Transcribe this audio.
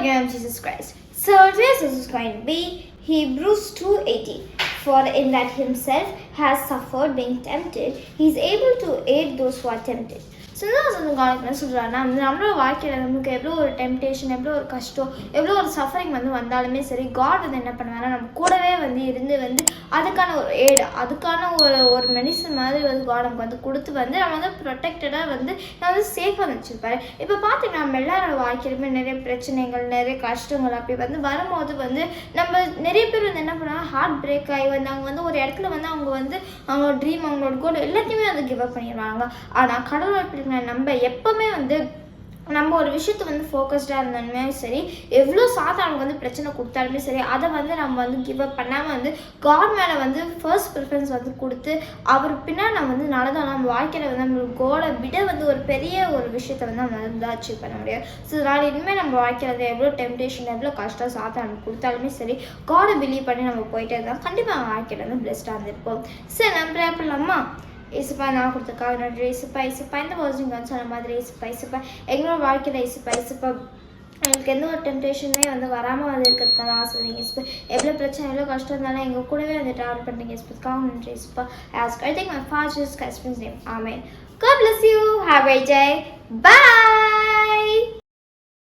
again of Jesus Christ. So this is going to be Hebrews 2:18. For in that himself has suffered being tempted, he is able to aid those who are tempted. So என்ன சொந்த காலம் என்ன சொல்கிறாங்கன்னா நம்மளோட வாழ்க்கையில் நமக்கு எவ்வளோ ஒரு டெம்டேஷன் எவ்வளோ ஒரு கஷ்டம் எவ்வளோ ஒரு சஃபரிங் வந்து வந்தாலுமே சரி காட் வந்து என்ன பண்ணுவாங்கன்னா நம்ம கூடவே வந்து இருந்து வந்து அதுக்கான ஒரு ஏடு அதுக்கான ஒரு ஒரு மெடிசன் மாதிரி வந்து காட் நமக்கு வந்து கொடுத்து வந்து நம்ம வந்து ப்ரொடெக்டடாக வந்து நான் வந்து சேஃபாக வச்சுருப்பாரு. இப்போ பார்த்தீங்கன்னா நம்ம எல்லாரோட வாழ்க்கையிலுமே நிறைய பிரச்சனைகள் நிறைய கஷ்டங்கள் அப்படி வந்து வரும்போது வந்து நம்ம நிறைய பேர் வந்து என்ன பண்ணுவாங்க ஹார்ட் பிரேக் ஆகி வந்து அவங்க வந்து ஒரு இடத்துல வந்து அவங்க வந்து அவங்களோட ட்ரீம் அவங்களோட கோல் எல்லாத்தையுமே வந்து கிவ் அப் பண்ணிடுவாங்க. ஆனால் கடவுளோட நம்ம எப்போவுமே வந்து நம்ம ஒரு விஷயத்தை வந்து ஃபோக்கஸ்டாக இருந்தாலுமே சரி எவ்வளோ சாத்தா வந்து பிரச்சனை கொடுத்தாலுமே சரி அதை வந்து நம்ம வந்து கிவ் அப் பண்ணாமல் வந்து காட் மேலே வந்து ஃபர்ஸ்ட் ப்ரிஃபரன்ஸ் வந்து கொடுத்து அவர் பின்னாடி நம்ம வந்து நடந்தோம் நம்ம வாழ்க்கையில் வந்து நம்ம கோலை விட வந்து ஒரு பெரிய ஒரு விஷயத்தை வந்து நம்ம வந்து அச்சீவ் பண்ண முடியும் ஸோ அதனால் இனிமேல் நம்ம வாழ்க்கையில் வந்து எவ்வளோ டெம்டேஷன் எவ்வளோ கஷ்டம் சாத்தா கொடுத்தாலுமே சரி காடை பிலீவ் பண்ணி நம்ம போயிட்டே இருந்தால் கண்டிப்பாக நம்ம வாழ்க்கையில் வந்து பெஸ்ட்டாக இருந்திருப்போம். சரி நம்ம ப்ரே பண்ணலாமா? இசுப்பா நான் கொடுத்துருக்காங்க நன்றி. இசுப்பா இசுப்பா இந்த வாசிங் வந்து சொன்ன மாதிரி இசுப்பா இசுப்பா எங்களோட வாழ்க்கையில் இசுப்பா இசுப்பா எங்களுக்கு எந்த ஒரு டெம்டேஷனுமே வந்து வராமல் வந்து இருக்கிறதுக்கான ஆசை நீங்கள் இசுப்பா எவ்வளோ பிரச்சனை எவ்வளோ கஷ்டம் இருந்தாலும் எங்கள் கூடவே வந்து ட்ராவல் பண்ணுறீங்க இசுப்பதுக்காக நன்றி இசுப்பா ask I think my first husband's name ஆமே God bless you. Have a great day. Bye.